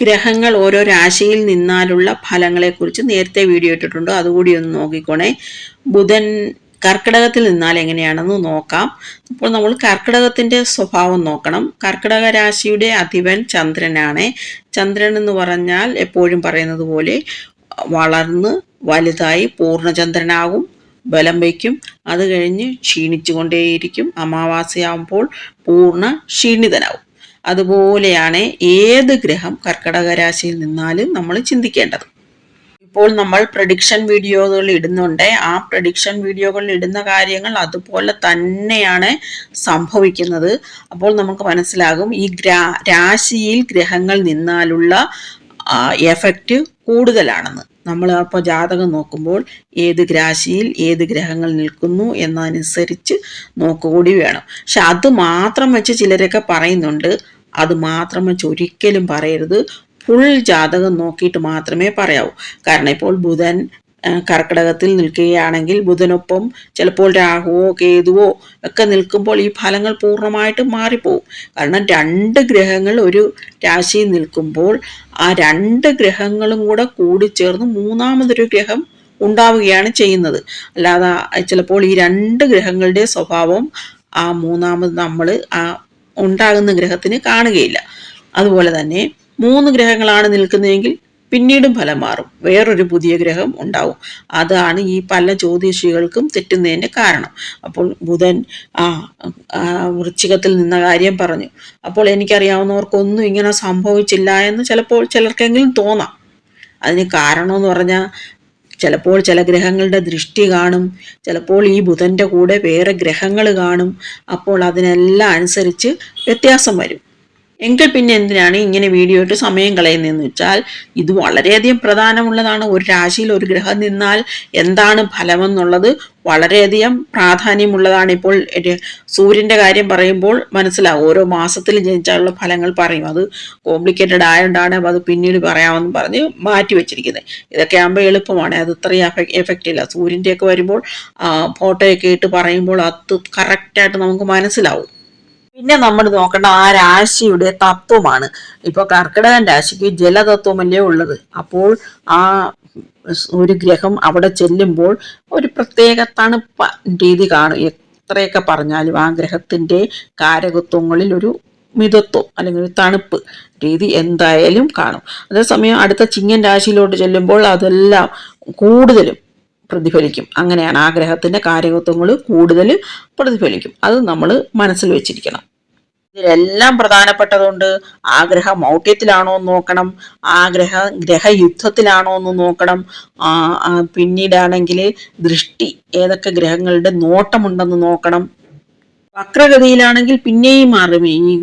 ഗ്രഹങ്ങൾ ഓരോ രാശിയിൽ നിന്നാലുള്ള ഫലങ്ങളെക്കുറിച്ച് നേരത്തെ വീഡിയോ ഇട്ടിട്ടുണ്ട്. അതുകൂടി ഒന്ന് നോക്കിക്കോണേ. ബുധൻ കർക്കിടകത്തിൽ നിന്നാൽ എങ്ങനെയാണെന്ന് നോക്കാം. അപ്പോൾ നമ്മൾ കർക്കിടകത്തിന്റെ സ്വഭാവം നോക്കണം. കർക്കിടക രാശിയുടെ അധിപൻ ചന്ദ്രനാണ്. ചന്ദ്രൻ എന്ന് പറഞ്ഞാൽ എപ്പോഴും പറയുന്നത് പോലെ വളർന്ന് വലുതായി പൂർണചന്ദ്രനാകും ബലം വയ്ക്കും. അത് കഴിഞ്ഞ് ക്ഷീണിച്ചുകൊണ്ടേയിരിക്കും. അമാവാസ്യയാകുമ്പോൾ പൂർണ ക്ഷീണിതനാവും അതുപോലെയാണ് ഏത് ഗ്രഹം കർക്കടക രാശിയിൽ നിന്നാലും നമ്മൾ ചിന്തിക്കേണ്ടത്. ഇപ്പോൾ നമ്മൾ പ്രഡിക്ഷൻ വീഡിയോകൾ ഇടുന്നുണ്ട്. ആ പ്രഡിക്ഷൻ വീഡിയോകളിൽ ഇടുന്ന കാര്യങ്ങൾ അതുപോലെ തന്നെയാണ് സംഭവിക്കുന്നത്. അപ്പോൾ നമുക്ക് മനസ്സിലാകും ഈ ഗ്രാ രാശിയിൽ ഗ്രഹങ്ങൾ നിന്നാലുള്ള എഫക്റ്റ് കൂടുതലാണെന്ന്. നമ്മൾ അപ്പോൾ ജാതകം നോക്കുമ്പോൾ ഏത് രാശിയിൽ ഏത് ഗ്രഹങ്ങൾ നിൽക്കുന്നു എന്നതനുസരിച്ച് നോക്കുകൂടി വേണം. പക്ഷെ അത് മാത്രം വെച്ച് ചിലരൊക്കെ പറയുന്നുണ്ട്. അത് മാത്രം വെച്ച് ഒരിക്കലും പറയരുത്. ഫുൾ ജാതകം നോക്കിയിട്ട് മാത്രമേ പറയാവൂ. കാരണം ഇപ്പോൾ ബുധൻ കർക്കിടകത്തിൽ നിൽക്കുകയാണെങ്കിൽ ബുധനൊപ്പം ചിലപ്പോൾ രാഹുവോ കേതുവോ ഒക്കെ നിൽക്കുമ്പോൾ ഈ ഫലങ്ങൾ പൂർണമായിട്ടും മാറിപ്പോവും. കാരണം രണ്ട് ഗ്രഹങ്ങൾ ഒരു രാശിയിൽ നിൽക്കുമ്പോൾ ആ രണ്ട് ഗ്രഹങ്ങളും കൂടെ കൂടിച്ചേർന്ന് മൂന്നാമതൊരു ഗ്രഹം ഉണ്ടാവുകയാണ് ചെയ്യുന്നത്. അല്ലാതെ ചിലപ്പോൾ ഈ രണ്ട് ഗ്രഹങ്ങളുടെ സ്വഭാവം ആ മൂന്നാമത് നമ്മൾ ആ ഉണ്ടാകുന്ന ഗ്രഹത്തിന് കാണുകയില്ല. അതുപോലെ തന്നെ മൂന്ന് ഗ്രഹങ്ങളാണ് നിൽക്കുന്നതെങ്കിൽ പിന്നീടും ഫലം മാറും. വേറൊരു പുതിയ ഗ്രഹം ഉണ്ടാവും. അതാണ് ഈ പല ജ്യോതിഷികൾക്കും തെറ്റുന്നതിന്റെ കാരണം. അപ്പോൾ ബുധൻ ആ വൃശ്ചികത്തിൽ നിന്ന കാര്യം പറഞ്ഞു. അപ്പോൾ എനിക്കറിയാവുന്നവർക്കൊന്നും ഇങ്ങനെ സംഭവിച്ചില്ല എന്ന് ചിലപ്പോൾ ചിലർക്കെങ്കിലും തോന്നാം. അതിന് കാരണമെന്ന് പറഞ്ഞാൽ ചിലപ്പോൾ ചില ഗ്രഹങ്ങളുടെ ദൃഷ്ടി കാണും. ചിലപ്പോൾ ഈ ബുധന്റെ കൂടെ വേറെ ഗ്രഹങ്ങൾ കാണും. അപ്പോൾ അതിനെല്ലാം അനുസരിച്ച് വ്യത്യാസം വരും. എങ്കിൽ പിന്നെ എന്തിനാണ് ഇങ്ങനെ വീഡിയോ ഇട്ട് സമയം കളയുന്നതെന്ന് വെച്ചാൽ ഇത് വളരെയധികം പ്രധാനമുള്ളതാണ്. ഒരു രാശിയിൽ ഒരു ഗ്രഹം നിന്നാൽ എന്താണ് ഫലമെന്നുള്ളത് വളരെയധികം പ്രാധാന്യമുള്ളതാണ്. ഇപ്പോൾ സൂര്യന്റെ കാര്യം പറയുമ്പോൾ മനസ്സിലാവും. ഓരോ മാസത്തിൽ ജനിച്ചാലുള്ള ഫലങ്ങൾ പറയും. അത് കോംപ്ലിക്കേറ്റഡ് ആയതുകൊണ്ടാണ് അത് പിന്നീട് പറയാമെന്ന് പറഞ്ഞ് മാറ്റി വെച്ചിരിക്കുന്നത്. ഇതൊക്കെ ആകുമ്പോൾ എളുപ്പമാണ്. അത് ഇത്രയും എഫക്റ്റ് ഇല്ല. സൂര്യന്റെയൊക്കെ വരുമ്പോൾ ഫോട്ടോയൊക്കെ ഇട്ട് പറയുമ്പോൾ അത് കറക്റ്റായിട്ട് നമുക്ക് മനസ്സിലാവും. പിന്നെ നമ്മൾ നോക്കേണ്ട ആ രാശിയുടെ തത്വമാണ്. ഇപ്പോൾ കർക്കിടകൻ രാശിക്ക് ജലതത്വമല്ലേ ഉള്ളത്. അപ്പോൾ ആ ഒരു ഗ്രഹം അവിടെ ചെല്ലുമ്പോൾ ഒരു പ്രത്യേക തണുപ്പ രീതി കാണും. എത്രയൊക്കെ പറഞ്ഞാലും ആ ഗ്രഹത്തിന്റെ കാരകത്വങ്ങളിൽ ഒരു മിതത്വം അല്ലെങ്കിൽ ഒരു തണുപ്പ് രീതി എന്തായാലും കാണും. അതേസമയം അടുത്ത ചിങ്ങൻ രാശിയിലോട്ട് ചെല്ലുമ്പോൾ അതെല്ലാം കൂടുതലും പ്രതിഫലിക്കും. അങ്ങനെയാണ് ആഗ്രഹത്തിന്റെ കാര്യകത്വങ്ങൾ കൂടുതൽ പ്രതിഫലിക്കും. അത് നമ്മൾ മനസ്സിൽ വെച്ചിരിക്കണം. ഇതിലെല്ലാം പ്രധാനപ്പെട്ടതുണ്ട് ആഗ്രഹ മൗഢ്യത്തിലാണോ എന്ന് നോക്കണം. ആഗ്രഹ ഗ്രഹ ഗ്രഹയുദ്ധത്തിലാണോ എന്ന് നോക്കണം. പിന്നീടാണെങ്കിൽ ദൃഷ്ടി ഏതൊക്കെ ഗ്രഹങ്ങളുടെ നോട്ടമുണ്ടെന്ന് നോക്കണം. വക്രഗതിയിലാണെങ്കിൽ പിന്നെയും മാറും. ഈ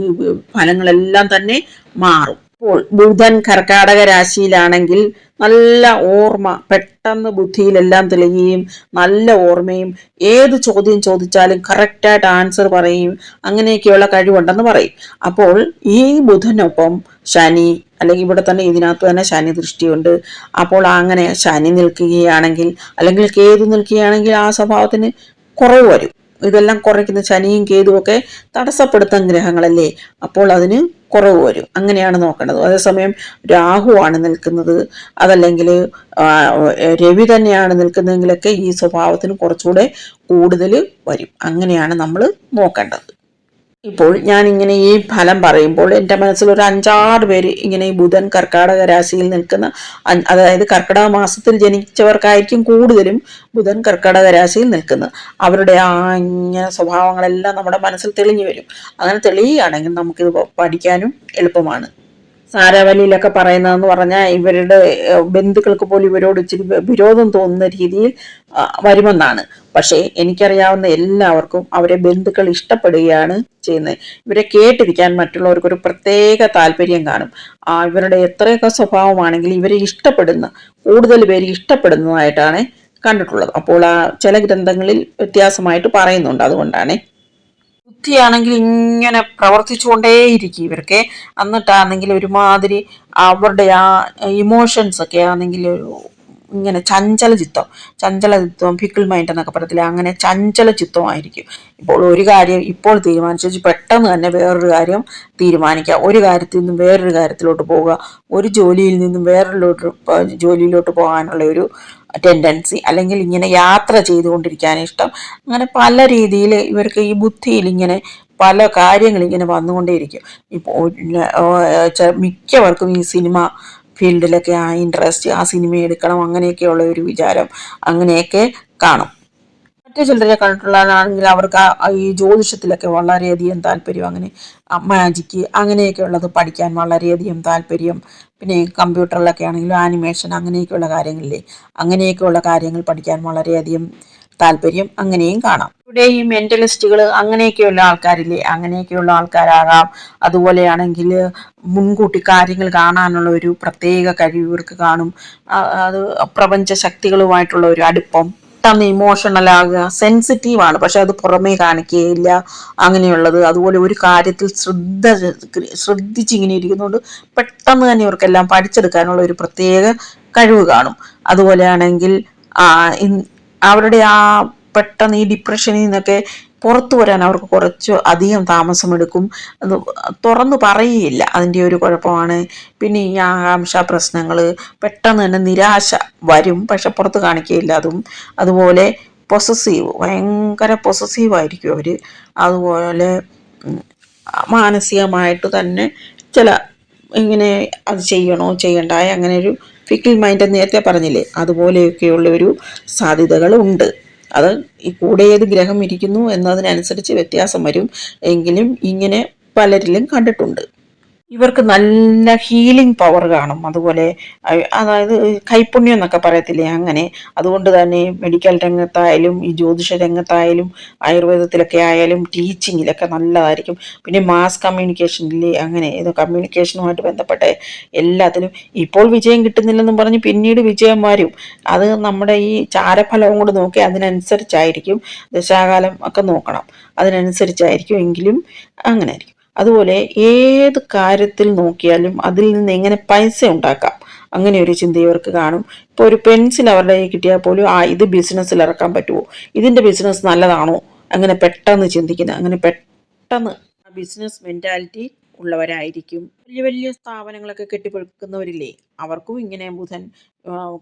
ഫലങ്ങളെല്ലാം തന്നെ മാറും. ഇപ്പോൾ ബുധൻ കർക്കാടക രാശിയിലാണെങ്കിൽ നല്ല ഓർമ്മ പെട്ടെന്ന് ബുദ്ധിയിലെല്ലാം തെളിയുകയും നല്ല ഓർമ്മയും ഏത് ചോദ്യം ചോദിച്ചാലും കറക്റ്റായിട്ട് ആൻസർ പറയും അങ്ങനെയൊക്കെയുള്ള കഴിവുണ്ടെന്ന് പറയും. അപ്പോൾ ഈ ബുധനൊപ്പം ശനി അല്ലെങ്കിൽ ഇവിടെ തന്നെ ഇതിനകത്ത് തന്നെ ശനി ദൃഷ്ടിയുണ്ട്. അപ്പോൾ അങ്ങനെ ശനി നിൽക്കുകയാണെങ്കിൽ അല്ലെങ്കിൽ കേതു നിൽക്കുകയാണെങ്കിൽ ആ സ്വഭാവത്തിന് കുറവ് വരും. ഇതെല്ലാം കുറയ്ക്കുന്ന ശനിയും കേതുവൊക്കെ തടസ്സപ്പെടുത്തുന്ന ഗ്രഹങ്ങളല്ലേ? അപ്പോൾ അതിന് കുറവ് വരും. അങ്ങനെയാണ് നോക്കേണ്ടത് അതേസമയം രാഹുവാണ് നിൽക്കുന്നത്. അതല്ലെങ്കിൽ രവി തന്നെയാണ് നിൽക്കുന്നതെങ്കിലൊക്കെ ഈ സ്വഭാവത്തിന് കുറച്ചുകൂടെ കൂടുതൽ വരും. അങ്ങനെയാണ് നമ്മൾ നോക്കേണ്ടത്. ഇപ്പോൾ ഞാൻ ഇങ്ങനെ ഈ ഫലം പറയുമ്പോൾ എന്റെ മനസ്സിൽ ഒരു അഞ്ചാറ് പേര് ഇങ്ങനെ ഈ ബുധൻ കർക്കാടക രാശിയിൽ നിൽക്കുന്ന അതായത് കർക്കിടക മാസത്തിൽ ജനിച്ചവർക്കായിരിക്കും കൂടുതലും ബുധൻ കർക്കിടക രാശിയിൽ നിൽക്കുന്നത്. അവരുടെ ആ ഇങ്ങനെ സ്വഭാവങ്ങളെല്ലാം നമ്മുടെ മനസ്സിൽ തെളിഞ്ഞു വരും. അങ്ങനെ തെളിയുകയാണെങ്കിൽ നമുക്കിത് പഠിക്കാനും എളുപ്പമാണ്. സാരാവലിയിലൊക്കെ പറയുന്നതെന്ന് പറഞ്ഞാൽ ഇവരുടെ ബന്ധുക്കൾക്ക് പോലും ഇവരോട് ഇച്ചിരി വിരോധം തോന്നുന്ന രീതിയിൽ വരുമെന്നാണ്. പക്ഷേ എനിക്കറിയാവുന്ന എല്ലാവർക്കും അവരെ ബന്ധുക്കൾ ഇഷ്ടപ്പെടുകയാണ് ചെയ്യുന്നത്. ഇവരെ കേട്ടിരിക്കാൻ മറ്റുള്ളവർക്കൊരു പ്രത്യേക താല്പര്യം കാണും. ആ ഇവരുടെ എത്രയൊക്കെ സ്വഭാവമാണെങ്കിൽ ഇവരെ ഇഷ്ടപ്പെടുന്ന കൂടുതൽ പേര് ഇഷ്ടപ്പെടുന്നതായിട്ടാണ് കണ്ടിട്ടുള്ളത്. അപ്പോൾ ആ ചില ഗ്രന്ഥങ്ങളിൽ വ്യത്യാസമായിട്ട് പറയുന്നുണ്ട്. അതുകൊണ്ടാണ് ബുദ്ധിയാണെങ്കിൽ ഇങ്ങനെ പ്രവർത്തിച്ചുകൊണ്ടേയിരിക്കും ഇവർക്ക് എന്നിട്ടാണെങ്കിൽ ഒരുമാതിരി അവരുടെ ആ ഇമോഷൻസ് ഒക്കെ ആണെങ്കിൽ ഇങ്ങനെ ചഞ്ചല ചിത്തം ചഞ്ചല ചിത്തം ഫിക്കിൾ മൈൻഡ് എന്നൊക്കെ പറയത്തില്ല? അങ്ങനെ ചഞ്ചല ചിത്തമായിരിക്കും ഇപ്പോൾ ഒരു കാര്യം ഇപ്പോൾ തീരുമാനിച്ചു പെട്ടെന്ന് തന്നെ വേറൊരു കാര്യം തീരുമാനിക്കുക. ഒരു കാര്യത്തിൽ നിന്നും വേറൊരു കാര്യത്തിലോട്ട് പോവുക. ഒരു ജോലിയിൽ നിന്നും വേറൊരു ജോലിയിലോട്ട് പോകാനുള്ള ഒരു ടെൻഡൻസി അല്ലെങ്കിൽ ഇങ്ങനെ യാത്ര ചെയ്തുകൊണ്ടിരിക്കാൻ ഇഷ്ടം. അങ്ങനെ പല രീതിയിൽ ഇവർക്ക് ഈ ബുദ്ധിയിൽ ഇങ്ങനെ പല കാര്യങ്ങൾ ഇങ്ങനെ വന്നുകൊണ്ടേയിരിക്കും. ഇപ്പോൾ മിക്കവർക്കും ഈ സിനിമ ഫീൽഡിലൊക്കെ ആ ഇൻട്രസ്റ്റ് ആ സിനിമ എടുക്കണം അങ്ങനെയൊക്കെയുള്ള ഒരു വിചാരം അങ്ങനെയൊക്കെ കാണും. മറ്റു ചിലരെ കണ്ടിട്ടുള്ളതാണെങ്കിൽ അവർക്ക് ഈ ജ്യോതിഷത്തിലൊക്കെ വളരെയധികം താല്പര്യം അങ്ങനെ മാജിക്ക് അങ്ങനെയൊക്കെ ഉള്ളത് പഠിക്കാൻ വളരെയധികം താല്പര്യം. പിന്നെ കമ്പ്യൂട്ടറിലൊക്കെ ആണെങ്കിലും ആനിമേഷൻ അങ്ങനെയൊക്കെയുള്ള കാര്യങ്ങളില്ലേ അങ്ങനെയൊക്കെയുള്ള കാര്യങ്ങൾ പഠിക്കാൻ വളരെയധികം താല്പര്യം അങ്ങനെയും കാണാം. ഇവിടെ ഈ മെന്റലിസ്റ്റുകൾ അങ്ങനെയൊക്കെയുള്ള ആൾക്കാരില്ലേ? അങ്ങനെയൊക്കെയുള്ള ആൾക്കാരാകാം. അതുപോലെയാണെങ്കിൽ മുൻകൂട്ടി കാര്യങ്ങൾ കാണാനുള്ള ഒരു പ്രത്യേക കഴിവ് ഇവർക്ക് കാണും. അത് പ്രപഞ്ച ശക്തികളുമായിട്ടുള്ള ഒരു അടുപ്പം. പെട്ടെന്ന് ഇമോഷണൽ ആകുക സെൻസിറ്റീവ് ആണ്. പക്ഷെ അത് പുറമേ കാണിക്കുകയില്ല അങ്ങനെയുള്ളത്. അതുപോലെ ഒരു കാര്യത്തിൽ ശ്രദ്ധ ശ്രദ്ധിച്ചിങ്ങനെ ഇരിക്കുന്നതുകൊണ്ട് പെട്ടെന്ന് തന്നെ ഇവർക്കെല്ലാം പഠിച്ചെടുക്കാനുള്ള ഒരു പ്രത്യേക കഴിവ് കാണും. അതുപോലെയാണെങ്കിൽ അവരുടെ ആ പെട്ടെന്ന് ഈ ഡിപ്രഷനിൽ നിന്നൊക്കെ പുറത്തു വരാൻ അവർക്ക് കുറച്ച് അധികം താമസമെടുക്കും തുറന്നു പറയുകയില്ല. അതിന്റെ ഒരു കുഴപ്പമാണ്. പിന്നെ ഈ ആകാംക്ഷ പ്രശ്നങ്ങൾ പെട്ടെന്ന് തന്നെ നിരാശ വരും. പക്ഷെ പുറത്ത് കാണിക്കുകയില്ല അതും. അതുപോലെ പൊസസീവ് ഭയങ്കര പൊസസീവായിരിക്കും അവർ അതുപോലെ മാനസികമായിട്ട് തന്നെ ചില ഇങ്ങനെ അത് ചെയ്യണോ ചെയ്യണ്ടായ അങ്ങനെ ഒരു ഫിക്കിൾ മൈൻഡ് നേരത്തെ പറഞ്ഞില്ലേ? അതുപോലെയൊക്കെയുള്ള ഒരു സാധ്യതകളുണ്ട്. അത് ഈ കൂടെ ഏത് ഗ്രഹം ഇരിക്കുന്നു എന്നതിനനുസരിച്ച് വ്യത്യാസം വരും. എങ്കിലും ഇങ്ങനെ പലരിലും കണ്ടിട്ടുണ്ട്. ഇവർക്ക് നല്ല ഹീലിംഗ് പവർ കാണും. അതുപോലെ അതായത് കൈപ്പുണ്യം എന്നൊക്കെ പറയത്തില്ലേ അങ്ങനെ. അതുകൊണ്ട് തന്നെ മെഡിക്കൽ രംഗത്തായാലും ഈ ജ്യോതിഷ രംഗത്തായാലും ആയുർവേദത്തിലൊക്കെ ആയാലും ടീച്ചിങ്ങിലൊക്കെ നല്ലതായിരിക്കും. പിന്നെ മാസ് കമ്മ്യൂണിക്കേഷനിൽ അങ്ങനെ ഇത് കമ്മ്യൂണിക്കേഷനുമായിട്ട് ബന്ധപ്പെട്ട എല്ലാത്തിലും ഇപ്പോൾ വിജയം കിട്ടുന്നില്ലെന്നും പറഞ്ഞ് പിന്നീട് വിജയം വരും. അത് നമ്മുടെ ഈ ചാരഫലവും കൂടെ നോക്കി അതിനനുസരിച്ചായിരിക്കും. ദശാകാലം ഒക്കെ നോക്കണം. അതിനനുസരിച്ചായിരിക്കും എങ്കിലും അങ്ങനെ ആയിരിക്കും അതുപോലെ ഏത് കാര്യത്തിൽ നോക്കിയാലും അതിൽ നിന്ന് എങ്ങനെ പൈസ ഉണ്ടാക്കാം? അങ്ങനെ ഒരു ചിന്ത ഇവർക്ക് കാണും. ഇപ്പോൾ ഒരു പെൻസിൽ അവരുടെ കയ്യിൽ കിട്ടിയാൽ പോലും ആ ഇത് ബിസിനസ്സിൽ ഇറക്കാൻ പറ്റുമോ ഇതിന്റെ ബിസിനസ് നല്ലതാണോ? അങ്ങനെ പെട്ടെന്ന് ചിന്തിക്കുന്ന അങ്ങനെ പെട്ടെന്ന് ആ ബിസിനസ് മെന്റാലിറ്റി ഉള്ളവരായിരിക്കും. വലിയ വലിയ സ്ഥാപനങ്ങളൊക്കെ കെട്ടിപ്പടുക്കുന്നവരില്ലേ? അവർക്കും ഇങ്ങനെ ബുധൻ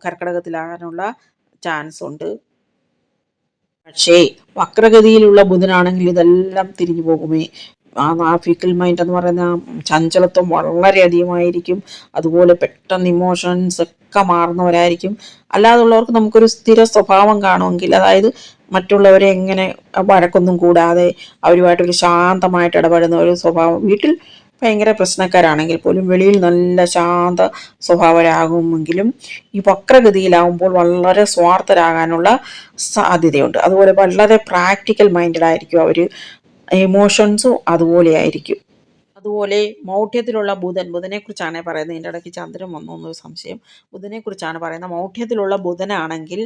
കർക്കിടകത്തിലാകാനുള്ള ചാൻസ് ഉണ്ട്. പക്ഷേ വക്രഗതിയിലുള്ള ബുധനാണെങ്കിൽ ഇതെല്ലാം തിരിഞ്ഞു പോകുമേ? ആ ഫിക്കൽ മൈൻഡ് എന്ന് പറയുന്ന ചഞ്ചലത്വം വളരെയധികമായിരിക്കും. അതുപോലെ പെട്ടെന്ന് ഇമോഷൻസ് ഒക്കെ മാറുന്നവരായിരിക്കും. അല്ലാതുള്ളവർക്ക് നമുക്കൊരു സ്ഥിര സ്വഭാവം കാണുമെങ്കിൽ അതായത് മറ്റുള്ളവരെ എങ്ങനെ വഴക്കൊന്നും കൂടാതെ അവരുമായിട്ടൊരു ശാന്തമായിട്ട് ഇടപെടുന്ന ഒരു സ്വഭാവം. വീട്ടിൽ ഭയങ്കര പ്രശ്നക്കാരാണെങ്കിൽ പോലും വെളിയിൽ നല്ല ശാന്ത സ്വഭാവരാകുമെങ്കിലും ഈ വക്രഗതിയിലാവുമ്പോൾ വളരെ സ്വാർത്ഥരാകാനുള്ള സാധ്യതയുണ്ട്. അതുപോലെ വളരെ പ്രാക്ടിക്കൽ മൈൻഡഡ് ആയിരിക്കും അവർ ഇമോഷൻസും അതുപോലെ ആയിരിക്കും. അതുപോലെ മൗഢ്യത്തിലുള്ള ബുധൻ ബുധനെ കുറിച്ചാണ് പറയുന്നത്. ഇതിന്റെ ഇടയ്ക്ക് ചന്ദ്രൻ വന്നു എന്നൊരു സംശയം. ബുധനെ കുറിച്ചാണ് പറയുന്നത്. മൗഢ്യത്തിലുള്ള ബുധനാണെങ്കിൽ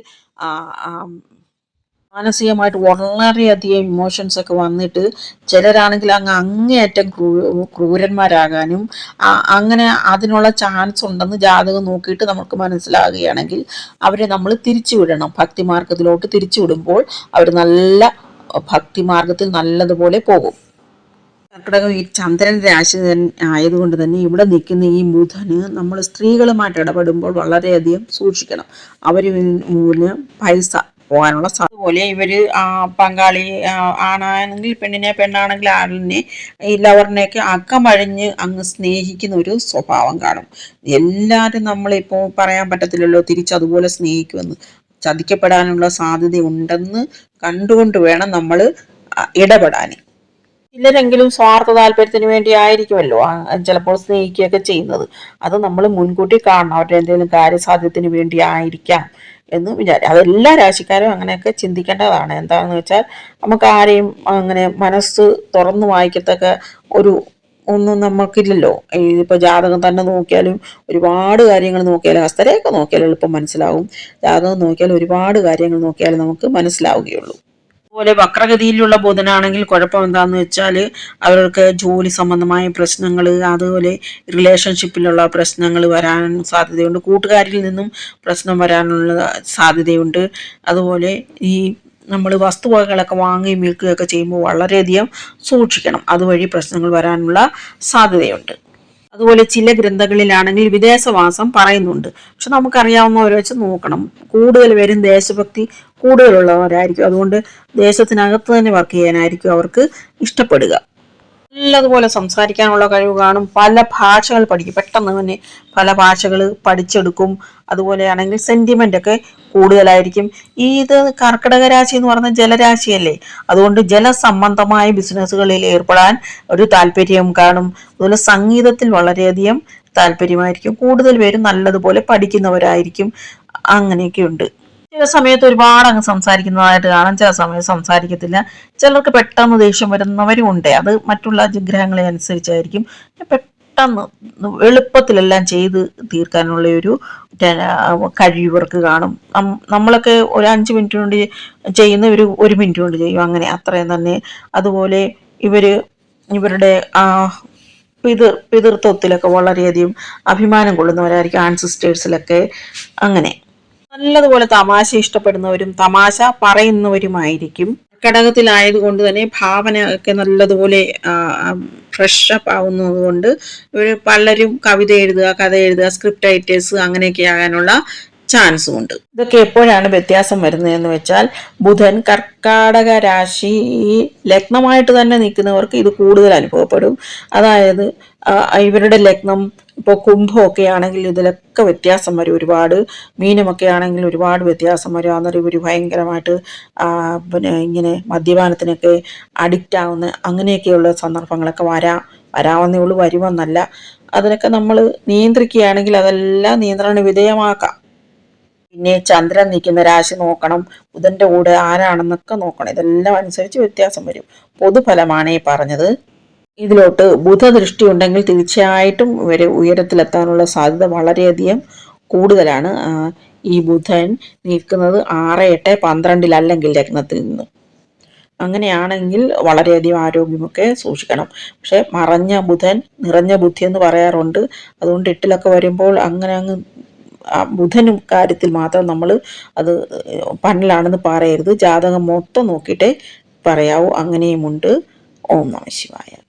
മാനസികമായിട്ട് വളരെയധികം ഇമോഷൻസ് ഒക്കെ വന്നിട്ട് ചിലരാണെങ്കിൽ അങ്ങ് അങ്ങേയറ്റം ക്രൂരന്മാരാകാനും അങ്ങനെ അതിനുള്ള ചാൻസ് ഉണ്ടെന്ന് ജാതകം നോക്കിയിട്ട് നമുക്ക് മനസ്സിലാകുകയാണെങ്കിൽ അവരെ നമ്മൾ തിരിച്ചു വിടണം ഭക്തിമാർഗത്തിലോട്ട് തിരിച്ചു വിടുമ്പോൾ അവർ നല്ല ഭക്തിമാർഗത്തിൽ നല്ലതുപോലെ പോകും. കർക്കിടകം ഈ ചന്ദ്രൻ രാശി ആയതുകൊണ്ട് തന്നെ ഇവിടെ നിൽക്കുന്ന ഈ ബുധന് നമ്മൾ സ്ത്രീകളുമായിട്ട് ഇടപെടുമ്പോൾ വളരെയധികം സൂക്ഷിക്കണം. അവർ മൂന്ന് പൈസ പോകാനുള്ള അതുപോലെ ഇവർ പങ്കാളി ആണാണെങ്കിൽ പെണ്ണിനെ പെണ്ണാണെങ്കിൽ ആളിനെ ഈ അക്കമഴിഞ്ഞ് അങ്ങ് സ്നേഹിക്കുന്ന ഒരു സ്വഭാവം കാണും. എല്ലാവരും നമ്മളിപ്പോൾ പറയാൻ പറ്റത്തില്ലല്ലോ തിരിച്ചതുപോലെ സ്നേഹിക്കുമെന്ന്. ചതിക്കപ്പെടാനുള്ള സാധ്യത ഉണ്ടെന്ന് കണ്ടുകൊണ്ട് വേണം നമ്മൾ ഇടപെടാൻ ചിലരെങ്കിലും സ്വാർത്ഥ താല്പര്യത്തിന് വേണ്ടി ആയിരിക്കുമല്ലോ ചിലപ്പോൾ സ്നേഹിക്കുകയൊക്കെ ചെയ്യുന്നത്. അത് നമ്മൾ മുൻകൂട്ടി കാണണം അവരുടെ എന്തെങ്കിലും കാര്യസാധ്യത്തിന് വേണ്ടി ആയിരിക്കാം എന്ന് വിചാരിക്കും. അതെല്ലാ രാശിക്കാരും അങ്ങനെയൊക്കെ ചിന്തിക്കേണ്ടതാണ്. എന്താണെന്ന് വെച്ചാൽ നമുക്ക് ആരെയും അങ്ങനെ മനസ്സ് തുറന്നു വായിക്കത്തക്ക ഒരു ഒന്നും നമുക്കില്ലല്ലോ ഇതിപ്പോൾ ജാതകം തന്നെ നോക്കിയാലും ഒരുപാട് കാര്യങ്ങൾ നോക്കിയാലും ഹസ്തരയൊക്കെ നോക്കിയാലും എളുപ്പം മനസ്സിലാവും. ജാതകം നോക്കിയാൽ ഒരുപാട് കാര്യങ്ങൾ നോക്കിയാലും നമുക്ക് മനസ്സിലാവുകയുള്ളൂ. അതുപോലെ വക്രഗതിയിലുള്ള ബുധനാണെങ്കിൽ കുഴപ്പം എന്താന്ന് വെച്ചാൽ അവർക്ക് ജോലി സംബന്ധമായ പ്രശ്നങ്ങൾ അതുപോലെ റിലേഷൻഷിപ്പിലുള്ള പ്രശ്നങ്ങൾ വരാൻ സാധ്യതയുണ്ട്. കൂട്ടുകാരിൽ നിന്നും പ്രശ്നം വരാനുള്ള സാധ്യതയുണ്ട്. അതുപോലെ ഈ നമ്മൾ വസ്തുവകകളൊക്കെ വാങ്ങുകയും വിൽക്കുകയൊക്കെ ചെയ്യുമ്പോൾ വളരെയധികം സൂക്ഷിക്കണം. അതുവഴി പ്രശ്നങ്ങൾ വരാനുള്ള സാധ്യതയുണ്ട്. അതുപോലെ ചില ഗ്രന്ഥങ്ങളിലാണെങ്കിൽ വിദേശവാസം പറയുന്നുണ്ട്. പക്ഷെ നമുക്കറിയാവുന്നവരെ വെച്ച് നോക്കണം. കൂടുതൽ പേരും ദേശഭക്തി കൂടുതലുള്ളവരായിരിക്കും. അതുകൊണ്ട് ദേശത്തിനകത്ത് തന്നെ വർക്ക് ചെയ്യാനായിരിക്കും അവർക്ക് ഇഷ്ടപ്പെടുക. നല്ലതുപോലെ സംസാരിക്കാനുള്ള കഴിവ് കാണും. പല ഭാഷകൾ പഠിക്കും. പെട്ടെന്ന് തന്നെ പല ഭാഷകൾ പഠിച്ചെടുക്കും. അതുപോലെയാണെങ്കിൽ സെന്റിമെന്റ് ഒക്കെ കൂടുതലായിരിക്കും. ഇത് കർക്കിടക രാശി എന്ന് പറഞ്ഞ ജലരാശിയല്ലേ? അതുകൊണ്ട് ജലസംബന്ധമായ ബിസിനസ്സുകളിൽ ഏർപ്പെടാൻ ഒരു താല്പര്യം കാണും. അതുപോലെ സംഗീതത്തിൽ വളരെയധികം താല്പര്യമായിരിക്കും. കൂടുതൽ പേരും നല്ലതുപോലെ പഠിക്കുന്നവരായിരിക്കും. അങ്ങനെയൊക്കെയുണ്ട്. ചില സമയത്ത് ഒരുപാട് അങ്ങ് സംസാരിക്കുന്നതായിട്ട് കാണാം. ചില സമയത്ത് സംസാരിക്കത്തില്ല. ചിലർക്ക് പെട്ടെന്ന് ദേഷ്യം വരുന്നവരും ഉണ്ട്. അത് മറ്റുള്ള ഗ്രഹങ്ങളെ അനുസരിച്ചായിരിക്കും. പെട്ടെന്ന് എളുപ്പത്തിലെല്ലാം ചെയ്ത് തീർക്കാനുള്ള ഒരു കഴിവർക്ക് കാണും. നമ്മളൊക്കെ ഒരു അഞ്ച് മിനിറ്റ് കൊണ്ട് ചെയ്യുന്ന ഒരു ഒരു മിനിറ്റ് കൊണ്ട് ചെയ്യും. അങ്ങനെ അത്രയും തന്നെ. അതുപോലെ ഇവർ ഇവരുടെ ആ പിതൃ പിതൃത്വത്തിലൊക്കെ വളരെയധികം അഭിമാനം കൊള്ളുന്നവരായിരിക്കും. ആൻസിസ്റ്റേഴ്സിലൊക്കെ അങ്ങനെ. നല്ലതുപോലെ തമാശ ഇഷ്ടപ്പെടുന്നവരും തമാശ പറയുന്നവരുമായിരിക്കും. ഘടകത്തിലായതുകൊണ്ട് തന്നെ ഭാവന ഒക്കെ നല്ലതുപോലെ ഫ്രഷ് അപ്പ് ആവുന്നത് കൊണ്ട് ഇവർ പലരും കവിത എഴുതുക കഥ എഴുതുക സ്ക്രിപ്റ്റ് റൈറ്റേഴ്സ് അങ്ങനെയൊക്കെ ആകാനുള്ള ചാൻസും ഉണ്ട്. ഇതൊക്കെ എപ്പോഴാണ് വ്യത്യാസം വരുന്നതെന്ന് വെച്ചാൽ ബുധൻ കർക്കാടക രാശി ലഗ്നമായിട്ട് തന്നെ നിൽക്കുന്നവർക്ക് ഇത് കൂടുതൽ അനുഭവപ്പെടും. അതായത് ഇവരുടെ ലഗ്നം ഇപ്പോൾ കുംഭമൊക്കെ ആണെങ്കിൽ ഇതിലൊക്കെ വ്യത്യാസം വരും. ഒരുപാട് മീനുമൊക്കെ ആണെങ്കിൽ ഒരുപാട് വ്യത്യാസം വരും. അന്നേരം ഇവർ ഭയങ്കരമായിട്ട് പിന്നെ ഇങ്ങനെ മദ്യപാനത്തിനൊക്കെ അഡിക്റ്റ് ആവുന്ന അങ്ങനെയൊക്കെയുള്ള സന്ദർഭങ്ങളൊക്കെ വരാം വരാമെന്നേ ഉള്ളൂ വരുമെന്നല്ല. അതിനൊക്കെ നമ്മൾ നിയന്ത്രിക്കുകയാണെങ്കിൽ അതെല്ലാം നിയന്ത്രണ വിധേയമാക്കാം. പിന്നെ ചന്ദ്രൻ നിൽക്കുന്ന രാശി നോക്കണം. ബുധന്റെ കൂടെ ആരാണെന്നൊക്കെ നോക്കണം. ഇതെല്ലാം അനുസരിച്ച് വ്യത്യാസം വരും. പൊതുഫലമാണ് ഈ പറഞ്ഞത്. ഇതിലോട്ട് ബുധദൃഷ്ടി ഉണ്ടെങ്കിൽ തീർച്ചയായിട്ടും ഇവർ ഉയരത്തിലെത്താനുള്ള സാധ്യത വളരെയധികം കൂടുതലാണ് ഈ ബുധൻ നിൽക്കുന്നത് ആറ് എട്ട് പന്ത്രണ്ടിലല്ലെങ്കിൽ ലഗ്നത്തിൽ നിന്ന്. അങ്ങനെയാണെങ്കിൽ വളരെയധികം ആരോഗ്യമൊക്കെ സൂക്ഷിക്കണം. പക്ഷെ മറഞ്ഞ ബുധൻ നിറഞ്ഞ ബുദ്ധി എന്ന് പറയാറുണ്ട്. അതുകൊണ്ട് എട്ടിലൊക്കെ വരുമ്പോൾ അങ്ങനെ അങ്ങ് ബുധനും കാര്യത്തിൽ മാത്രം നമ്മൾ അത് പന്നിലാണെന്ന് പറയരുത്. ജാതകം മൊത്തം നോക്കിയിട്ടേ പറയാവൂ. അങ്ങനെയുമുണ്ട് ഓം നമ ശിവായ.